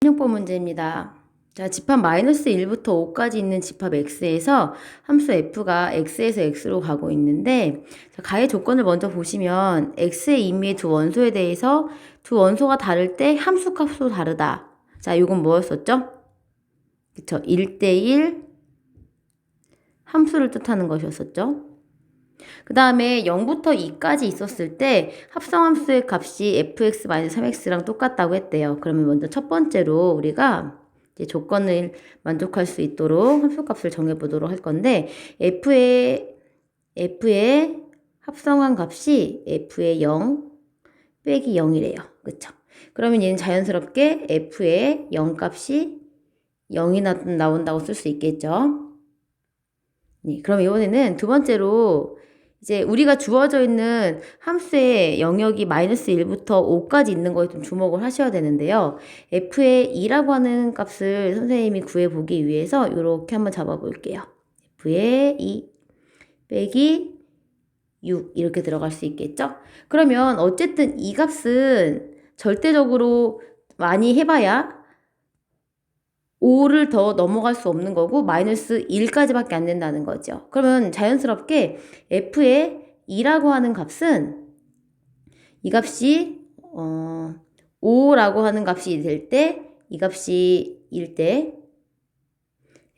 활용법 문제입니다. 자, 집합 마이너스 1부터 5까지 있는 집합 x에서 함수 f가 x에서 x로 가고 있는데 자, 가해 조건을 먼저 보시면 x의 임의의 두 원소에 대해서 두 원소가 다를 때 함수 값도 다르다. 자, 이건 뭐였었죠? 그쵸. 1대1 함수를 뜻하는 것이었었죠. 그 다음에 0부터 2까지 있었을 때 합성함수의 값이 fx-3x랑 똑같다고 했대요. 그러면 먼저 첫 번째로 우리가 조건을 만족할 수 있도록 함수값을 정해보도록 할 건데 f의 f의 합성한 값이 f의 0 빼기 0이래요. 그쵸? 그러면 얘는 자연스럽게 f의 0 값이 0이 나, 나온다고 쓸 수 있겠죠? 네, 그럼 이번에는 두 번째로 이제 우리가 주어져 있는 함수의 영역이 마이너스 1부터 5까지 있는 거에 좀 주목을 하셔야 되는데요. f의 2라고 하는 값을 선생님이 구해보기 위해서 이렇게 한번 잡아볼게요. f의 2 빼기 6 이렇게 들어갈 수 있겠죠? 그러면 어쨌든 이 값은 절대적으로 많이 해봐야 5를 더 넘어갈 수 없는 거고 마이너스 1까지밖에 안 된다는 거죠. 그러면 자연스럽게 f의 2라고 하는 값은 이 값이 어 5라고 하는 값이 될 때 이 값이 1 때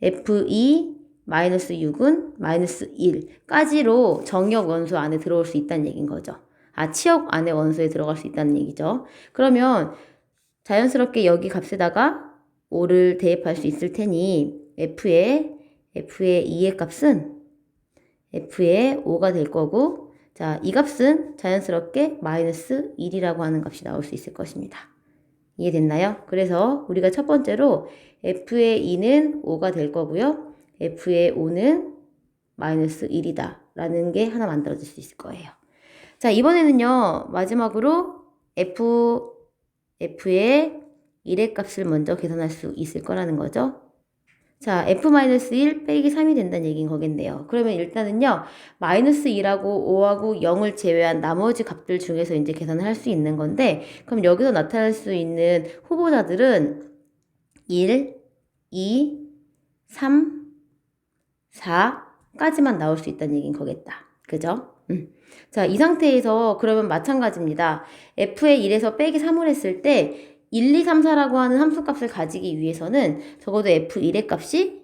f2 마이너스 6은 마이너스 1까지로 정역 원소 안에 들어올 수 있다는 얘기인 거죠. 아, 치역 안에 원소에 들어갈 수 있다는 얘기죠. 그러면 자연스럽게 여기 값에다가 5를 대입할 수 있을 테니 f의 f의 2의 값은 f의 5가 될 거고 자, 이 값은 자연스럽게 마이너스 1이라고 하는 값이 나올 수 있을 것입니다. 이해됐나요? 그래서 우리가 첫 번째로 f의 2는 5가 될 거고요. f의 5는 마이너스 1이다 라는 게 하나 만들어질 수 있을 거예요. 자, 이번에는요. 마지막으로 f, f의 1의 값을 먼저 계산할 수 있을 거라는 거죠. 자, f-1 빼기 3이 된다는 얘기인 거겠네요. 그러면 일단은요, 마이너스 2하고 5하고 0을 제외한 나머지 값들 중에서 이제 계산을 할 수 있는 건데, 그럼 여기서 나타날 수 있는 후보자들은 1, 2, 3, 4까지만 나올 수 있다는 얘기인 거겠다. 그죠? 음. 자, 이 상태에서 그러면 마찬가지입니다. f의 1에서 빼기 3을 했을 때 1, 2, 3, 4라고 하는 함수값을 가지기 위해서는 적어도 f1의 값이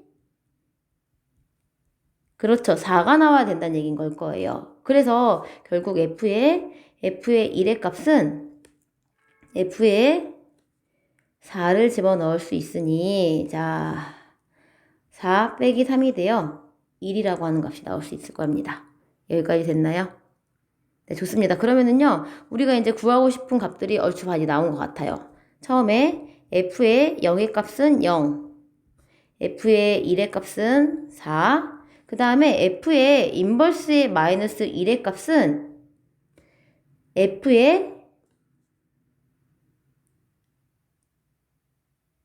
그렇죠. 4가 나와야 된다는 얘기인 걸 거예요. 그래서 결국 f의 f의 1의 값은 f의 4를 집어넣을 수 있으니 자, 4 빼기 3이 되어 1이라고 하는 값이 나올 수 있을 겁니다. 여기까지 됐나요? 네, 좋습니다. 그러면은요, 우리가 이제 구하고 싶은 값들이 얼추 많이 나온 것 같아요. 처음에 f의 0의 값은 0, f의 1의 값은 4, 그 다음에 f의 인버스의 마이너스 1의 값은 f의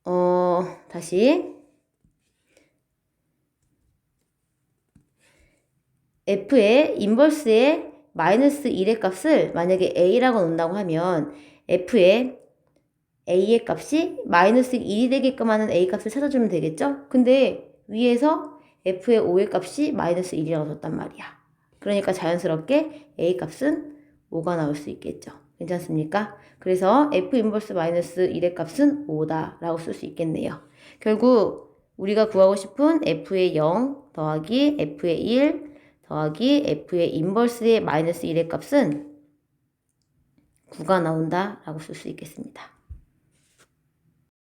어 다시. F의 인버스의 마이너스 1의 값을 만약에 a라고 놓는다고 하면 f의 a의 값이 마이너스 1이 되게끔 하는 a 값을 찾아주면 되겠죠? 근데 위에서 f의 5의 값이 마이너스 1이라고 줬단 말이야. 그러니까 자연스럽게 a 값은 5가 나올 수 있겠죠. 괜찮습니까? 그래서 f 인버스 마이너스 1의 값은 5다 라고 쓸 수 있겠네요. 결국 우리가 구하고 싶은 f의 0 더하기 f의 1 더하기 f의 인버스의 마이너스 1의 값은 9가 나온다 라고 쓸 수 있겠습니다.